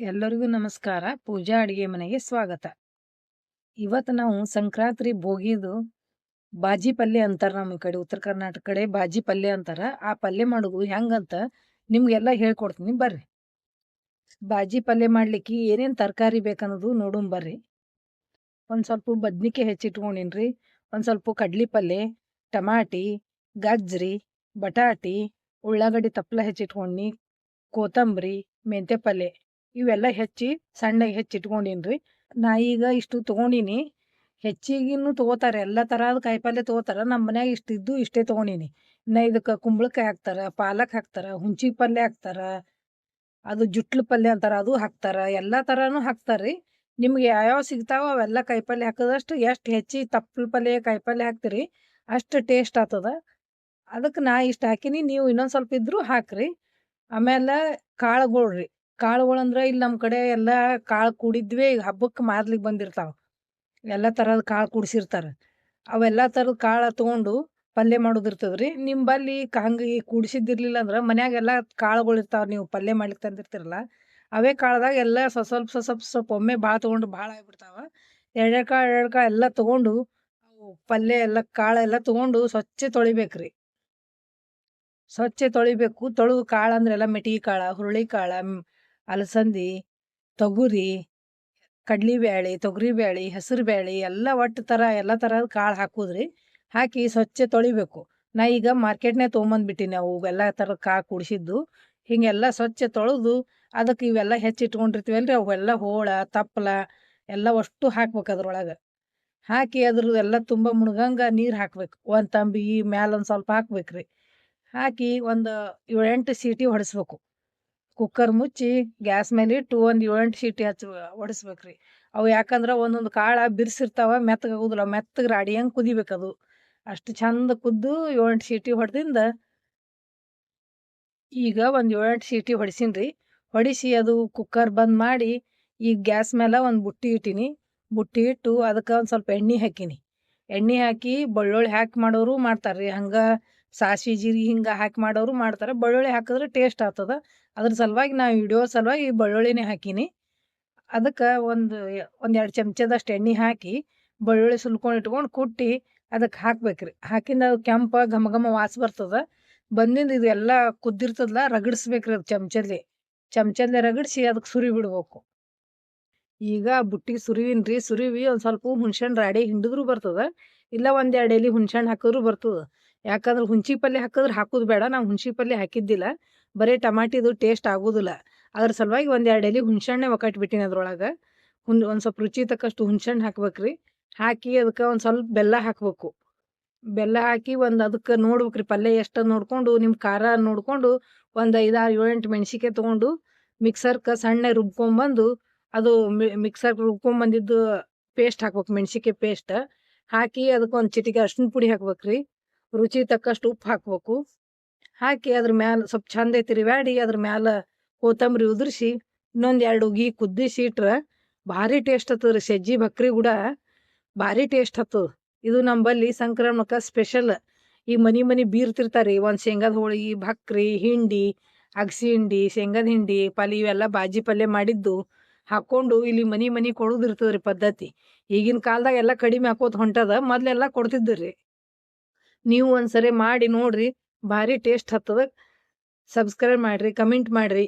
ಎಲ್ಲರಿಗೂ ನಮಸ್ಕಾರ. ಪೂಜಾ ಅಡುಗೆ ಮನೆಗೆ ಸ್ವಾಗತ. ಇವತ್ತು ನಾವು ಸಂಕ್ರಾಂತಿ ಭೋಗಿದು ಬಾಜಿ ಪಲ್ಯ ಅಂತಾರೆ ನಮ್ಮ ಈ ಕಡೆ. ಉತ್ತರ ಕರ್ನಾಟಕ ಕಡೆ ಬಾಜಿ ಪಲ್ಯ ಅಂತಾರೆ. ಆ ಪಲ್ಯ ಮಾಡೋದು ಹೆಂಗಂತ ನಿಮ್ಗೆಲ್ಲ ಹೇಳ್ಕೊಡ್ತೀನಿ ಬರ್ರಿ. ಬಾಜಿ ಪಲ್ಯ ಮಾಡ್ಲಿಕ್ಕೆ ಏನೇನು ತರಕಾರಿ ಬೇಕನ್ನೋದು ನೋಡೋಣ ಬರ್ರಿ. ಒಂದು ಸ್ವಲ್ಪ ಬದ್ನಿಕಾಯಿ ಹೆಚ್ಚಿಟ್ಕೊಂಡಿನ್ರಿ. ಒಂದು ಸ್ವಲ್ಪ ಕಡ್ಲಿ ಪಲ್ಯ, ಟಮಾಟಿ ಗಜ್ಜರಿ ಬಟಾಟಿ, ಉಳ್ಳಾಗಡ್ಡಿ ತಪ್ಪಲ ಹೆಚ್ಚಿಟ್ಕೊಂಡಿ, ಕೊತ್ತಂಬರಿ, ಮೆಂತ್ಯ ಪಲ್ಯ. ಇವೆಲ್ಲ ಹೆಚ್ಚಿ ಸಣ್ಣಗೆ ಹೆಚ್ಚಿಟ್ಕೊಂಡಿನ್ರಿ ನಾ ಈಗ ಇಷ್ಟು ತೊಗೊಂಡೀನಿ. ಹೆಚ್ಚಿಗಿನ್ನು ತೊಗೋತಾರೆ. ಎಲ್ಲ ಥರದ ಕಾಯಿಪಲ್ಲೆ ತೊಗೋತಾರೆ. ನಮ್ಮ ಮನ್ಯಾಗ ಇಷ್ಟು ಇದ್ದು ಇಷ್ಟೇ ತೊಗೊಂಡಿನಿ. ಇನ್ನು ಇದಕ್ಕೆ ಕುಂಬಳಕಾಯಿ ಹಾಕ್ತಾರೆ, ಪಾಲಕ್ ಹಾಕ್ತಾರೆ ಹುಂಚಿ ಪಲ್ಯ ಹಾಕ್ತಾರೆ, ಅದು ಜುಟ್ಲು ಪಲ್ಯ ಅಂತಾರೆ, ಅದು ಹಾಕ್ತಾರೆ. ಎಲ್ಲ ಥರನೂ ಹಾಕ್ತಾರೆ ರೀ ನಿಮ್ಗೆ ಯಾವ್ಯಾವ ಸಿಗ್ತಾವ ಅವೆಲ್ಲ ಕಾಯಿಪಲ್ಯ ಹಾಕಿದಷ್ಟು ಎಷ್ಟು ಹೆಚ್ಚಿ ತಪ್ಪಲ ಪಲ್ಯ ಕಾಯಿಪಲ್ಯ ಹಾಕ್ತೀರಿ, ಅಷ್ಟು ಟೇಸ್ಟ್ ಆಗ್ತದ ಅದಕ್ಕೆ ನಾ ಇಷ್ಟು ಹಾಕಿನಿ. ನೀವು ಇನ್ನೊಂದು ಸ್ವಲ್ಪ ಇದ್ದರೂ ಹಾಕ್ರಿ. ಆಮೇಲೆ ಕಾಳುಗಳು ರೀ ಕಾಳುಗಳು ಅಂದ್ರೆ ಇಲ್ಲಿ ನಮ್ಮ ಕಡೆ ಎಲ್ಲ ಕಾಳು ಕೂಡಿದ್ವಿ, ಈಗ ಹಬ್ಬಕ್ಕೆ ಮಾರ್ಲಿಕ್ಕೆ ಬಂದಿರ್ತಾವೆ. ಎಲ್ಲ ಥರದ ಕಾಳು ಕೂಡಿಸಿರ್ತಾರೆ. ಅವೆಲ್ಲ ಥರದ ಕಾಳು ತೊಗೊಂಡು ಪಲ್ಯ ಮಾಡೋದಿರ್ತದ್ರಿ. ನಿಂಬಲ್ಲಿ ಹಂಗೆ ಕೂಡಿಸಿದ್ದಿರ್ಲಿಲ್ಲ ಅಂದ್ರೆ ಮನ್ಯಾಗೆಲ್ಲ ಕಾಳುಗಳು ಇರ್ತಾವೆ ನೀವು ಪಲ್ಯ ಮಾಡ್ಲಿಕ್ಕೆ ತಂದಿರ್ತಿರಲ್ಲ, ಅವೇ ಕಾಳದಾಗ ಎಲ್ಲ ಸ್ವ ಸ್ವಲ್ಪ ಸ್ವ ಸ್ವಲ್ಪ ಸ್ವಲ್ಪ ಒಮ್ಮೆ ಭಾಳ ತೊಗೊಂಡು ಭಾಳ ಆಗಿಬಿಡ್ತಾವೆ. ಎರಡೆರಡು ಕಾಳು ಎರಡು ಕಾಳು ಎಲ್ಲ ತೊಗೊಂಡು ಪಲ್ಯ ಎಲ್ಲ ಕಾಳು ಎಲ್ಲ ತೊಗೊಂಡು ಸ್ವಚ್ಛ ತೊಳಿಬೇಕ್ರಿ. ಸ್ವಚ್ಛ ತೊಳಿಬೇಕು. ತೊಳೆದು ಕಾಳು ಅಂದ್ರೆ ಎಲ್ಲ ಮೆಟಿಗೆ ಕಾಳು, ಹುರುಳಿ ಕಾಳು ಅಲಸಂದಿ, ತೊಗರಿ, ಕಡ್ಲಿಬ್ಯಾಳಿ ಹೆಸರು ಬ್ಯಾಳಿ ಎಲ್ಲ ಒಟ್ಟು ಥರ, ಎಲ್ಲ ಥರದ ಕಾಳು ಹಾಕುದ್ರಿ. ಹಾಕಿ ಸ್ವಚ್ಛ ತೊಳಿಬೇಕು. ನಾ ಈಗ ಮಾರ್ಕೆಟ್ನಾಗ ತೊಗೊಂಬಂದ್ಬಿಟ್ಟಿನಿ ಅವು ಎಲ್ಲ ಥರದ ಕಾಳು ಕುಡಿಸಿದ್ದು. ಹೀಗೆಲ್ಲ ಸ್ವಚ್ಛ ತೊಳೆದು ಅದಕ್ಕೆ ಇವೆಲ್ಲ ಹೆಚ್ಚಿಟ್ಕೊಂಡಿರ್ತೀವಲ್ರಿ ಅವೆಲ್ಲ ಹೋಳ ತಪ್ಪಲ ಎಲ್ಲ ಅಷ್ಟು ಹಾಕ್ಬೇಕು ಅದ್ರೊಳಗೆ. ಹಾಕಿ ಅದ್ರದ್ದು ಎಲ್ಲ ತುಂಬ ಮುಣಗಂಗೆ ನೀರು ಹಾಕ್ಬೇಕು. ಒಂದು ತಂಬಿ ಮ್ಯಾಲ ಒಂದು ಸ್ವಲ್ಪ ಹಾಕ್ಬೇಕ್ರಿ. ಹಾಕಿ ಒಂದು ಏಳೆಂಟು ಸೀಟಿ ಹೊಡೆಸ್ಬೇಕು. ಕುಕ್ಕರ್ ಮುಚ್ಚಿ ಗ್ಯಾಸ್ ಮೇಲೆ ಇಟ್ಟು ಒಂದು ಏಳೆಂಟು ಸೀಟಿ ಹಚ್ಚ ಹೊಡಿಸ್ಬೇಕ್ರಿ ಅವು ಯಾಕಂದ್ರೆ ಒಂದೊಂದು ಕಾಳು ಬಿರ್ಸಿರ್ತಾವ, ಮೆತ್ತಗಾಗೋದಿಲ್ಲ. ಮೆತ್ತಗೆ ಕುದಿಬೇಕು ಕುದಿಬೇಕದು. ಅಷ್ಟು ಚಂದ ಕುದ್ದು ಏಳೆಂಟು ಸೀಟಿ ಹೊಡೆದಿಂದ ಈಗ ಒಂದು ಏಳೆಂಟು ಸೀಟಿ ಹೊಡಿಸಿನ್ರಿ. ಹೊಡಿಸಿ ಅದು ಕುಕ್ಕರ್ ಬಂದ್ ಮಾಡಿ ಈಗ ಗ್ಯಾಸ್ ಮೇಲೆ ಒಂದು ಬುಟ್ಟಿ ಇಟ್ಟಿನಿ. ಬುಟ್ಟಿ ಇಟ್ಟು ಅದಕ್ಕೆ ಒಂದು ಸ್ವಲ್ಪ ಎಣ್ಣೆ ಹಾಕಿನಿ. ಎಣ್ಣೆ ಹಾಕಿ ಬೆಳ್ಳುಳ್ಳಿ ಹಾಕಿ ಮಾಡೋರು ಮಾಡ್ತಾರೆ ರೀ ಹಂಗೆ ಸಾಸಿವೆ, ಜೀರಿಗೆ ಹಿಂಗೆ ಹಾಕಿ ಮಾಡೋರು ಮಾಡ್ತಾರೆ. ಬೆಳ್ಳುಳ್ಳಿ ಹಾಕಿದ್ರೆ ಟೇಸ್ಟ್ ಆಗ್ತದ. ಅದ್ರ ಸಲುವಾಗಿ ನಾ ವಿಡಿಯೋ ಸಲುವಾಗಿ ಬೆಳ್ಳುಳ್ಳಿನೇ ಹಾಕೀನಿ. ಅದಕ್ಕೆ ಒಂದು ಒಂದು ಎರಡು ಚಮಚದಷ್ಟು ಎಣ್ಣೆ ಹಾಕಿ ಬೆಳ್ಳುಳ್ಳಿ ಸುಲ್ಕೊಂಡು ಇಟ್ಕೊಂಡು ಕುಟ್ಟಿ ಅದಕ್ಕೆ ಹಾಕ್ಬೇಕ್ರಿ. ಹಾಕಿಂದ ಅದು ಕೆಂಪ ಘಮ ಘಮ ವಾಸ ಬರ್ತದ. ಬಂದಿಂದ ಇದೆಲ್ಲ ಕುದ್ದಿರ್ತದಲ್ಲ ರಗಡಿಸ್ಬೇಕ್ರಿ ಅದು ಚಮಚಲ್ಲಿ. ಚಮಚಲ್ಲೇ ರಗಡಿಸಿ ಅದಕ್ಕೆ ಸುರಿ ಬಿಡ್ಬೇಕು. ಈಗ ಬುಟ್ಟಿ ಸುರಿವಿನ್ರಿ. ಸುರಿವಿ ಒಂದು ಸ್ವಲ್ಪ ಹುಣ್ಸೆಣ್ಣು ರಾಡಿ ಹಿಂಡಿದ್ರು ಬರ್ತದ. ಇಲ್ಲ ಒಂದು ಎರಡು ಎಲೆ ಹುಣ್ಸೆಹಣ್ಣು ಹಾಕಿದ್ರು ಬರ್ತದ. ಯಾಕಂದ್ರೆ ಹುಂಚಿ ಪಲ್ಯ ಹಾಕಿದ್ರೆ ಹಾಕೋದು ಬೇಡ, ನಾವು ಹುಣ್ಸಿ ಪಲ್ಯ ಹಾಕಿದ್ದಿಲ್ಲ. ಬರೀ ಟಮಾಟಿದು ಟೇಸ್ಟ್ ಆಗೋದಿಲ್ಲ. ಅದ್ರ ಸಲುವಾಗಿ ಒಂದು ಎರಡು ಎಲೆ ಹುಣ್ಸೆಹಣ್ಣೆ ಒಕ್ಕಟ್ಬಿಟ್ಟಿನಿ ಅದ್ರೊಳಗೆ. ಹುಣ್, ಒಂದು ಸ್ವಲ್ಪ ರುಚಿ ತಕ್ಕಷ್ಟು ಹುಣ್ಸೆಹಣ್ಣು ಹಾಕ್ಬೇಕ್ರಿ. ಹಾಕಿ ಅದಕ್ಕೆ ಒಂದು ಸ್ವಲ್ಪ ಬೆಲ್ಲ ಹಾಕಬೇಕು. ಬೆಲ್ಲ ಹಾಕಿ ಒಂದು ಅದಕ್ಕೆ ನೋಡ್ಬೇಕ್ರಿ ಪಲ್ಯ ಎಷ್ಟು ನೋಡಿಕೊಂಡು ನಿಮ್ಮ ಖಾರ ನೋಡಿಕೊಂಡು ಒಂದು ಐದಾರು ಏಳೆಂಟು ಮೆಣ್ಸಿಕಾಯಿ ತೊಗೊಂಡು ಮಿಕ್ಸರ್ಗೆ ಸಣ್ಣ ರುಬ್ಕೊಂಬಂದು ಅದು ಮಿಕ್ಸರ್ಗೆ ರುಬ್ಕೊಂಬಂದಿದ್ದು ಪೇಸ್ಟ್ ಹಾಕ್ಬೇಕು ಮೆಣಸಿಕಾಯಿ ಪೇಸ್ಟ್ ಹಾಕಿ ಅದಕ್ಕೆ ಒಂದು ಚಿಟಿಕೆ ಅರ್ಶಿನ ಪುಡಿ ಹಾಕ್ಬೇಕು ರೀ ರುಚಿ ತಕ್ಕಷ್ಟು ಉಪ್ಪು ಹಾಕ್ಬೇಕು. ಹಾಕಿ ಅದ್ರ ಮ್ಯಾಲ ಸ್ವಲ್ಪ ಚಂದ ಬ್ಯಾಡಿ ಅದ್ರ ಮ್ಯಾಲ ಕೊತ್ತಂಬರಿ ಉದುರಿಸಿ, ಇನ್ನೊಂದು ಎರಡು ಉಗಿ ಕುದಿಸಿ ಇಟ್ರೆ ಭಾರಿ ಟೇಸ್ಟ್ ಹತ್ತದ ರೀ. ಸಜ್ಜಿ ಬಕ್ರಿ ಕೂಡ ಭಾರಿ ಟೇಸ್ಟ್ ಹತ್ತದ. ಇದು ನಂಬಲ್ಲಿ ಸಂಕ್ರಮಣಕ್ಕೆ ಸ್ಪೆಷಲ್. ಈ ಮನಿ ಮನಿ ಬೀರ್ತಿರ್ತಾರೆ. ಒಂದು ಶೇಂಗಾದ ಹೋಳಿಗೆ ಬಕ್ರಿ, ಹಿಂಡಿ, ಅಗಸಿ ಹಿಂಡಿ, ಶೇಂಗಾದ ಹಿಂಡಿ, ಪಲ್ಯ ಇವೆಲ್ಲ ಬಾಜಿ ಪಲ್ಯ ಮಾಡಿದ್ದು ಹಾಕ್ಕೊಂಡು ಇಲ್ಲಿ ಮನಿ ಮನಿ ಕೊಡೋದು ರೀ ಪದ್ಧತಿ. ಈಗಿನ ಕಾಲದಾಗ ಎಲ್ಲ ಕಡಿಮೆ ಹಾಕೋದು ಹೊಂಟದ. ಮೊದಲೆಲ್ಲ ಕೊಡ್ತಿದ್ದರು. ರೀ ನೀವು ಒಂದ್ಸರಿ ಮಾಡಿ ನೋಡ್ರಿ ಭಾರಿ ಟೇಸ್ಟ್ ಹತ್ತದ. ಸಬ್ಸ್ಕ್ರೈಬ್ ಮಾಡಿರಿ ಕಮೆಂಟ್ ಮಾಡಿರಿ.